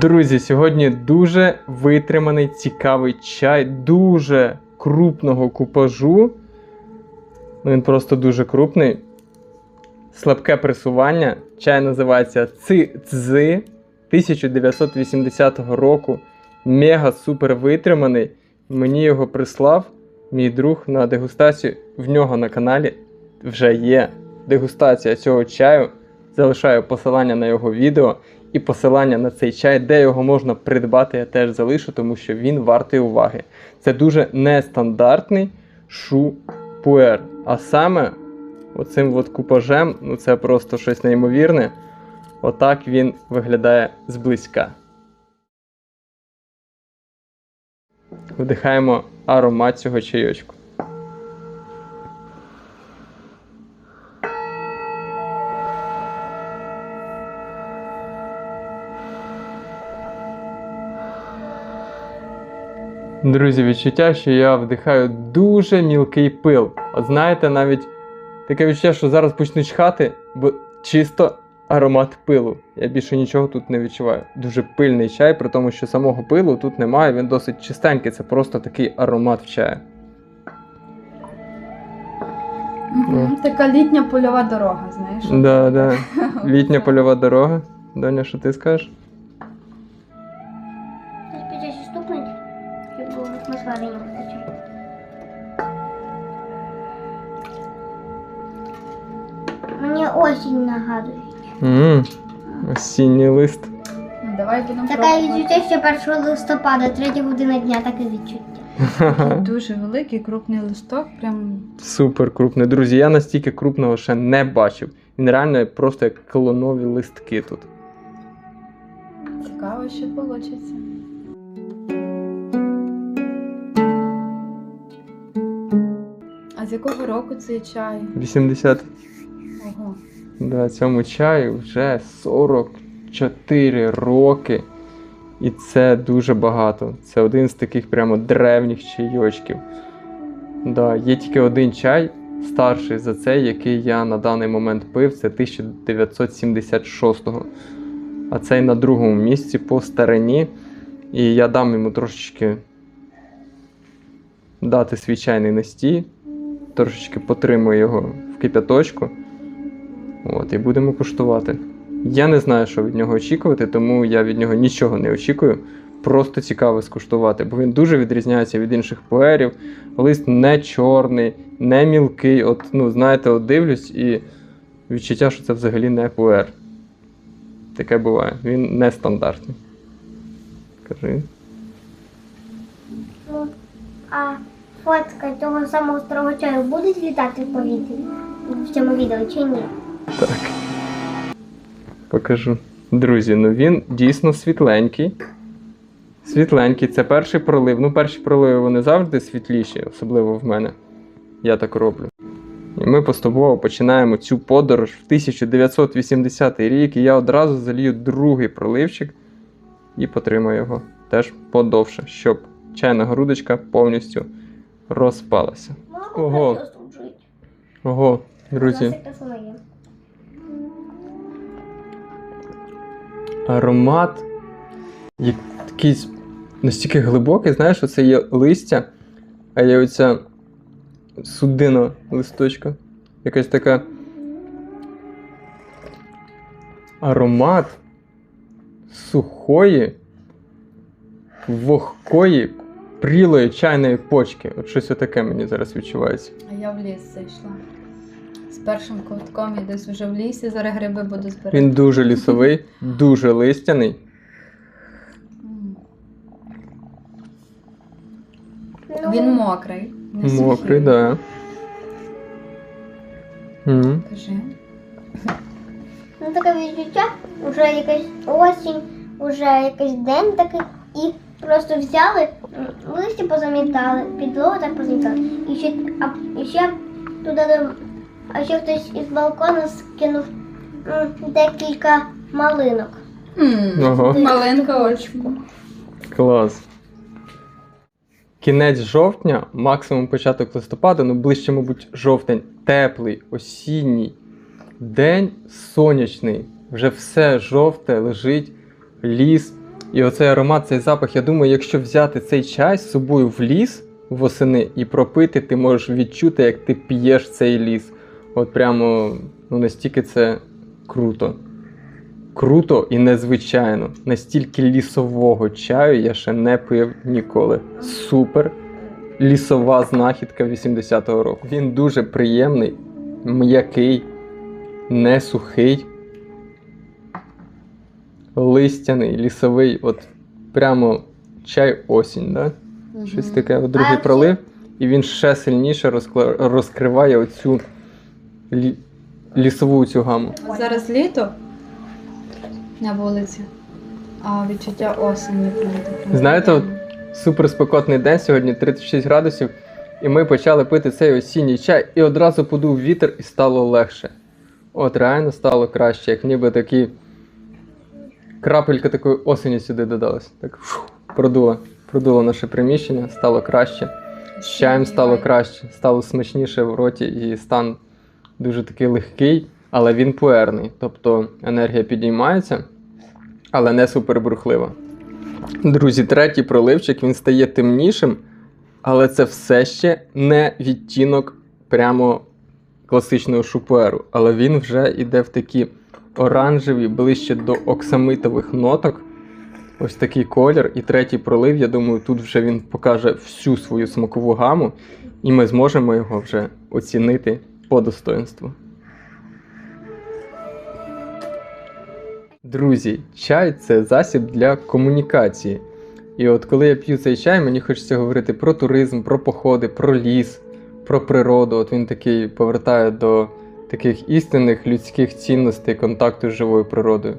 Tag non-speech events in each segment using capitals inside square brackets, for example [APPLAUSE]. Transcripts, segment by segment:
Друзі, сьогодні дуже витриманий, цікавий чай, дуже крупного купажу. Ну, Він просто дуже крупний. Слабке пресування. Чай називається Ци-Цзи 1980 року. Мега супер витриманий. Мені його прислав мій друг на дегустацію. В нього на каналі вже є дегустація цього чаю. Залишаю посилання на його відео і посилання на цей чай, де його можна придбати, я теж залишу, тому що він вартий уваги. Це дуже нестандартний шу-пуер. А саме оцим от купажем, ну це просто щось неймовірне. Отак він виглядає зблизька. Вдихаємо аромат цього чайочку. Друзі, відчуття, що я вдихаю дуже мілкий пил. От знаєте, навіть таке відчуття, що зараз почну чхати, бо чисто аромат пилу. Я більше нічого тут не відчуваю. Дуже пильний чай, при тому, що самого пилу тут немає, він досить чистенький, це просто такий аромат в чаю. Мгм, Така літня польова дорога, знаєш? Да, да. [LAUGHS] Літня польова дорога. Доня, що ти скажеш? Осінній лист. Ну, давай будемо Таке пробувати. відчуття, що 1 листопада, 3 година дня, таке відчуття. Дуже великий, крупний листок, прям Супер крупний. Друзі, я настільки крупного ще не бачив. Він реально просто як колонові листки тут. цікаво, що вийде. А з якого року цей чай? 80 Ого. Да, цьому чаю вже 44 роки. І це дуже багато. Це один з таких прямо древніх чайочків. Да, є тільки один чай, старший за цей, який я на даний момент пив, це 1976-го. А цей на другому місці по старині. І я дам йому трошечки дати свій чайний настій, трошечки потримую його в кип'яточку. От, і будемо куштувати. Я не знаю, що від нього очікувати, тому я від нього нічого не очікую. Просто цікаво скуштувати, бо він дуже відрізняється від інших пуерів. Лист не чорний, не мілкий. От, ну, знаєте, от дивлюсь і відчуття, що це взагалі не пуер. Таке буває. Він нестандартний. Кажи. Ну, а фотка цього самого чаю буде літати в повітрі в цьому відео чи ні? Так. Покажу. Друзі, ну він дійсно світленький. Світленький, це перший пролив. Ну, перші проливи вони завжди світліші, особливо в мене. Я так роблю. І ми поступово починаємо цю подорож в 1980 рік, і я одразу залію другий проливчик і потримаю його теж подовше, щоб чайна грудочка повністю розпалася. Ого. Ого, друзі. Аромат якийсь настільки глибокий, знаєш, оце є листя, а є оця судина листочка. Якась така. Аромат сухої, вогкої, прілої чайної почки. От щось таке мені зараз відчувається. А я в ліс зайшла. Першим ковтком і десь вже в лісі, зараз гриби буду збирати. Він дуже лісовий, дуже листяний. Ну, Він мокрий. Не Мокрий, сухий. да. Кажи. Ну таке відчуття, вже якась осінь, вже якийсь день такий, і просто взяли, листя позамітали, підлогу так позамітали. І ще, а, і ще туди, а ще хтось із балкона скинув м, декілька малинок. Ого. Маленька очку. Клас. Кінець жовтня, максимум початок листопада, ну ближче, мабуть, жовтень, теплий, осінній день сонячний. Вже все жовте лежить, ліс, І оцей аромат, цей запах, я думаю, якщо взяти цей чай з собою в ліс восени і пропити, ти можеш відчути, як ти п'єш цей ліс. От прямо ну, настільки це круто. Круто і незвичайно. Настільки лісового чаю я ще не пив ніколи. Супер лісова знахідка 80-го року. Він дуже приємний, м'який, не сухий, листяний, лісовий, от прямо чай осінь, да? Щось таке. От другий А, пролив, і він ще сильніше розкла- розкриває оцю лі- лісову цю гаму. Зараз літо на вулиці, а відчуття осені. Знаєте, от Супер спекотний день сьогодні, 36 градусів, і ми почали пити цей осінній чай, і одразу подув вітер і стало легше. От реально стало краще, як ніби такі крапелька такої осені сюди додалась. Так фу, продуло, продуло наше приміщення, стало краще. З чаєм стало краще, стало смачніше в роті, і стан дуже такий легкий, але він пуерний. Тобто енергія підіймається, але не супербрухлива. Друзі, третій проливчик він стає темнішим, але це все ще не відтінок прямо класичного шупуеру. Але він вже йде в такі оранжеві, ближче до оксамитових ноток. Ось такий колір. І третій пролив, я думаю, тут вже він покаже всю свою смакову гаму, і ми зможемо його вже оцінити по достоинству. Друзі, чай це засіб для комунікації. І от коли я п'ю цей чай, мені хочеться говорити про туризм, про походи, про ліс, про природу. От він такий повертає до таких істинних людських цінностей контакту з живою природою.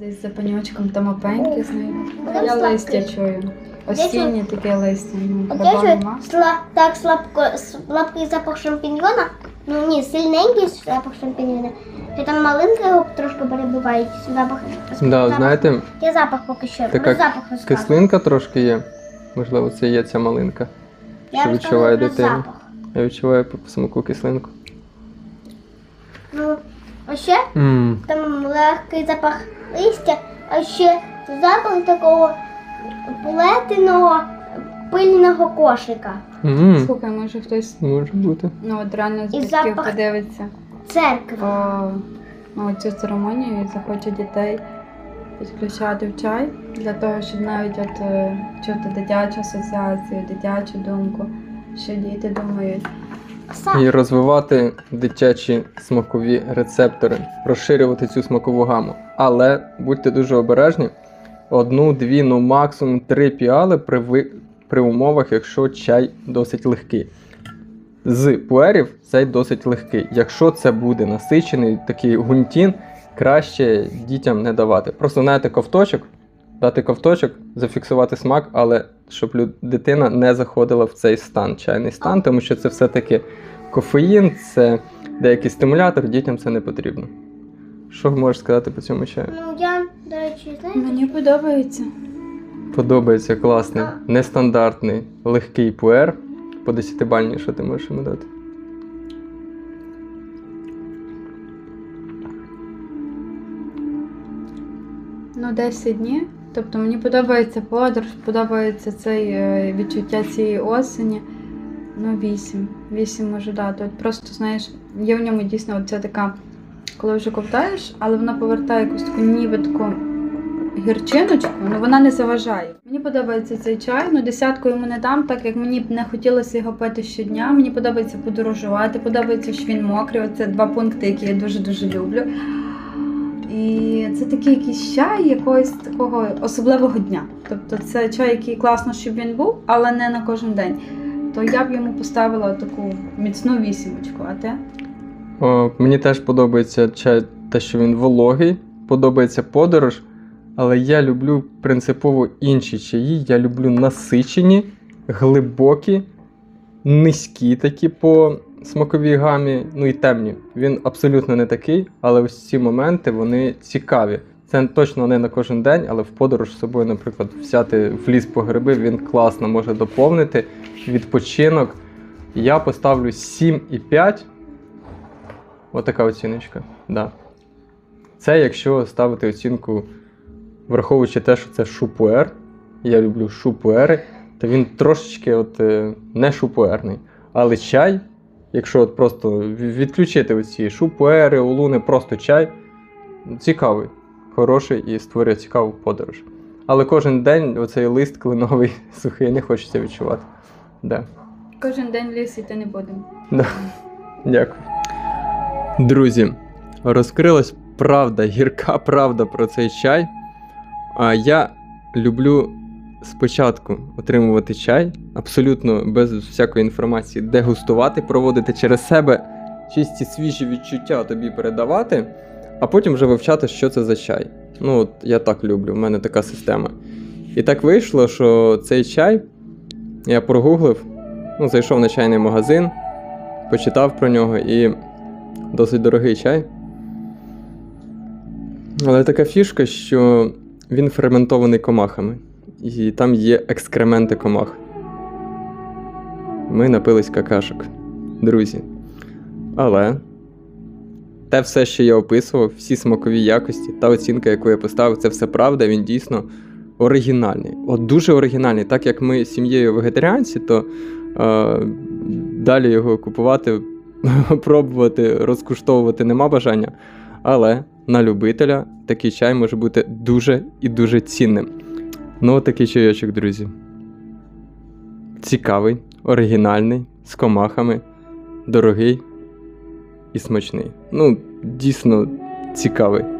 Десь за панючком там опеньки знайду. Там Я листя чую. Осіннє таке листя. Ну, нема? сла, так слабко, слабкий запах шампіньйона. Ну ні, сильненький запах шампіньйона. Що там малинка його трошки перебиває. Запах. Да, запах. знаєте, Я запах поки що. Така запах кислинка трошки є. Можливо, це є ця малинка. Я що відчуває дитина. запах. Я відчуваю по смаку кислинку. Ну, а ще Мм. там легкий запах листя, а ще запах такого плетеного пильного кошика. Мм. Слухай, може хтось Може бути. ну от реально з І батьків запах. подивиться Церкви. о, ну, цю церемонію і захоче дітей підключати в чай для того, щоб навіть от е, чути дитячу асоціацію, дитячу думку, що діти думають. І розвивати дитячі смакові рецептори, розширювати цю смакову гаму. Але будьте дуже обережні. Одну, дві, ну максимум три піали при, при умовах, якщо чай досить легкий. З пуерів цей досить легкий. Якщо це буде насичений такий гунтін, краще дітям не давати. Просто знаєте, ковточок, дати ковточок, зафіксувати смак, але щоб дитина не заходила в цей стан, чайний стан, тому що це все-таки кофеїн, це деякий стимулятор, дітям це не потрібно. Що можеш сказати по цьому чаю? Ну я, до речі, знаєте, Мені подобається. Подобається класний, нестандартний, легкий пуер. По 10 бальні, що ти можеш йому дати? Ну, 10 днів. Тобто мені подобається подорож, подобається цей е, відчуття цієї осені. Ну, 8. 8 можу дати. От просто, знаєш, є в ньому дійсно от ця така, коли вже ковтаєш, але вона повертає якусь таку ніби таку гірчиночку, але вона не заважає. Мені подобається цей чай, ну десятку йому не дам, так як мені б не хотілося його пити щодня. Мені подобається подорожувати, подобається, що він мокрий. Оце два пункти, які я дуже-дуже люблю. І це такий якийсь чай якогось такого особливого дня. Тобто це чай, який класно, щоб він був, але не на кожен день. То я б йому поставила таку міцну вісімочку, а ти? О, мені теж подобається чай, те, що він вологий, подобається подорож, але я люблю принципово інші чаї. Я люблю насичені, глибокі, низькі такі по смаковій гамі, ну і темні. Він абсолютно не такий, але ось ці моменти вони цікаві. Це точно не на кожен день, але в подорож з собою, наприклад, взяти в ліс по гриби, він класно може доповнити відпочинок. Я поставлю 7,5. Отака оціночка. Да. Це якщо ставити оцінку враховуючи те, що це шупуер, я люблю шупуери, то він трошечки от, е, не шупуерний. Але чай, якщо от просто відключити оці шупуери, улуни, просто чай, цікавий, хороший і створює цікаву подорож. Але кожен день оцей лист кленовий [LAUGHS] сухий не хочеться відчувати. Да. Кожен день ліс йти не будемо. Да. Дякую. Друзі, розкрилась правда, гірка правда про цей чай. А я люблю спочатку отримувати чай, абсолютно без всякої інформації, дегустувати, проводити через себе чисті свіжі відчуття тобі передавати, а потім вже вивчати, що це за чай. Ну, от я так люблю, в мене така система. І так вийшло, що цей чай я прогуглив, ну, зайшов на чайний магазин, почитав про нього і досить дорогий чай. Але така фішка, що він ферментований комахами. І там є екскременти комах. Ми напились какашок, друзі. Але те все, що я описував, всі смакові якості, та оцінка, яку я поставив, це все правда, він дійсно оригінальний. От дуже оригінальний. Так як ми сім'єю вегетаріанці, то е, далі його купувати, [LAUGHS] пробувати, розкуштовувати нема бажання. Але на любителя такий чай може бути дуже і дуже цінним. Ну, такий чайочок, друзі. Цікавий, оригінальний, з комахами, дорогий і смачний. Ну, дійсно цікавий.